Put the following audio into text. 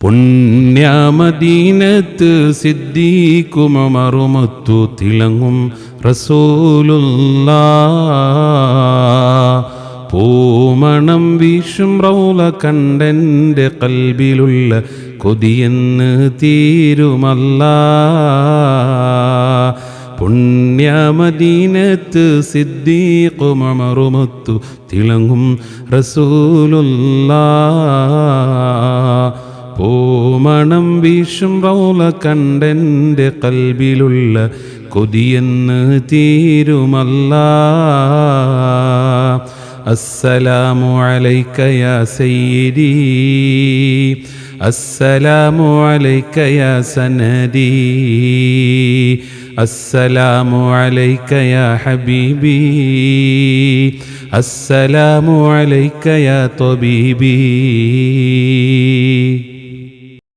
പുണ്യമദീനത്ത് സിദ്ദീഖുമറുമത്തു തിളങ്ങും റസൂലുള്ള പൂമണം വീശും റൗല കണ്ടെന്റെ കൽബിലുള്ള കൊതിയെന്ന് തീരുമല്ല. പുണ്യമദീനത്ത് സിദ്ദീഖുമറുമത്തു തിളങ്ങും റസൂലുള്ള പൂമണം വീശും റൗല കണ്ടെന്റെ കൽബിലുള്ള കൊതിയെന്ന് തീരുമല്ല. അസ്സലാമു അലൈക യാ സയ്യിദി. അസ്സലാമു അലൈക യാ സനദി. ഹബീബി. അസ്സലാമു അലൈക യാ ത്വബീബി